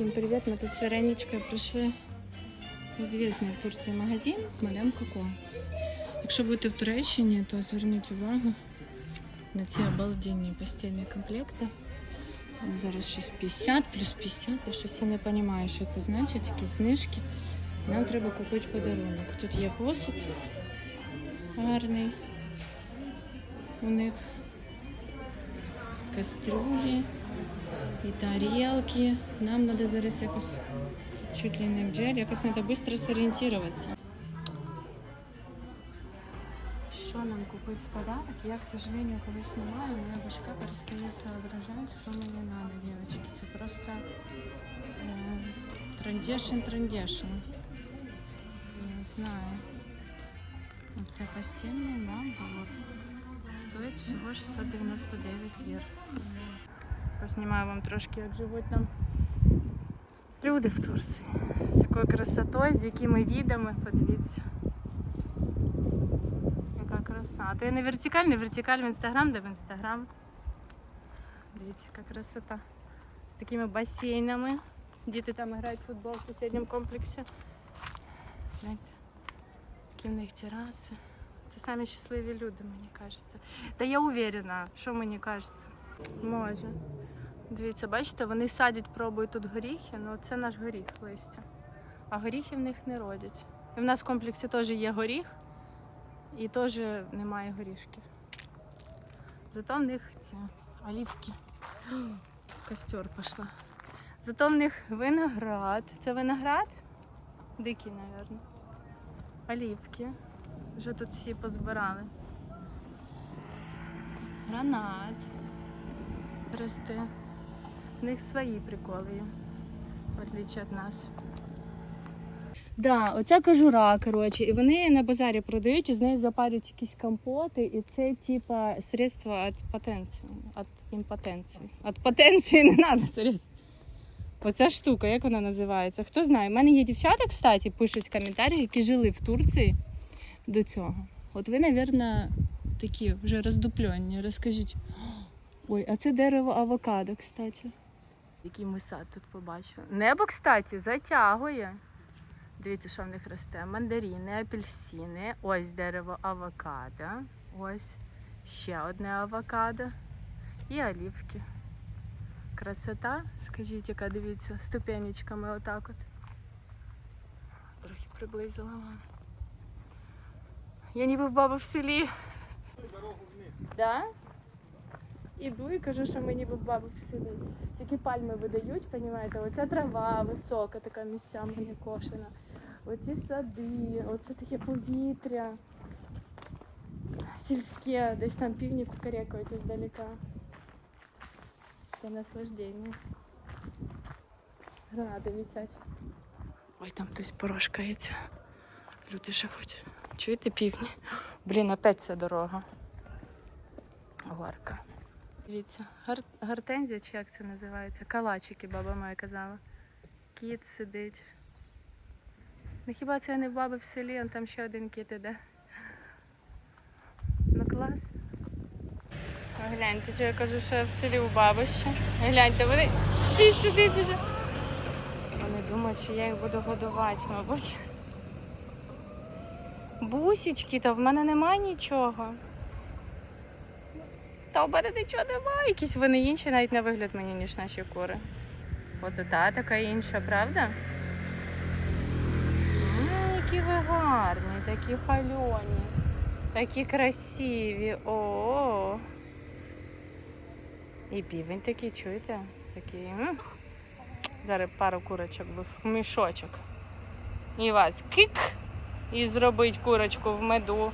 Всім привіт! Ми тут з Вероничкою прийшли в звісний в Турції магазин Мадам Коко. Якщо будете в Туреччині, то зверніть увагу на ці обалденні постільні комплекти. Зараз щось 50 плюс 50, я щось не розумію, що це значить, якісь знижки. Нам треба купити подарунок. Тут є посуд гарний у них. Кастрюлі і тарілки. Нам треба зараз якось чуть ли не в джель, якось треба швидко зорієнтуватися. Що нам купити в подарок? Я, к сожалению, коли знімаю, моя башка перестає соображати, що мені треба, дівчатки. Це просто е, трандешин трандешин. Не знаю. Оце постільний набор. Стоїть всього 699 лір. Познімаю вам трошки, як живуть там люди в Турції. З якою красотою, з якими відами, подивіться. Яка краса. А то я не вертикаль, не вертикаль в інстаграм, де в інстаграм. Дивіться, яка красота. З такими басейнами. Діти там грають в футбол в сусідньому комплексі. Гляньте, які в них тераси. Це самі щасливі люди, мені кажеться. Та я уверена, що мені кажеться. Може. Дивіться, бачите, вони садять, пробують тут горіхи, ну це наш горіх листя. А горіхи в них не родять. І в нас в комплексі теж є горіх, і теж немає горішків. Зато в них ці олівки. В костер пішла. Зато в них виноград. Це виноград? Дикий, мабуть. Олівки. Вже тут всі позбирали. Гранат. Росте. У них свої приколи в отличие від нас. Да, оця кожура, коротше, і вони на базарі продають, і з неї запарюють якісь компоти, і це типа средства від потенції, від імпотенції. Від потенції не треба средств. Оця штука, як вона називається? Хто знає? У мене є дівчата, кстати, пишуть коментарі, які жили в Турції до цього. От ви, мабуть, такі вже роздуплені. Розкажіть. Ой, а це дерево авокадо, кстати. Який ми сад тут побачили. Небо, кстати, затягує. Дивіться, що в них росте. Мандарини, апельсини. Ось дерево авокадо. Ось ще одне авокадо. І олівки. Красота, скажіть, яка дивіться, ступенечками отак от. Трохи приблизила вам. Я ніби в баба в селі. Да? Іду і кажу, що в баби в. Такі пальми видають, розумієте? Оця трава висока, така місцями не кошена. Оці сади, оце таке повітря. Сільське, десь там півні кукарекають іздалека. Це наслаждення. Гранати висять. Ой, там хтось порошкається. Люди живуть. Чуєте півні? Блін, опять ця дорога. Горка. Дивіться, гар... гортензія, чи як це називається? Калачики, баба моя казала. Кіт сидить. Ну хіба це не в баби в селі, он там ще один кіт іде. Ну клас. Гляньте, я кажу, що я в селі у баби ще. Гляньте, вони всі сюди дуже. Вони думають, що я їх буду годувати, мабуть. Бусічки, та в мене немає нічого. Та в мене нічого немає. Якісь вони інші навіть на вигляд мені, ніж наші кури. От та така інша, правда? М, які ви гарні, такі хальоні, такі красиві. О. І півень такий, чуєте? Такий. м. Зараз пару курочок в мішочок. І вас кик. І зробить курочку в меду.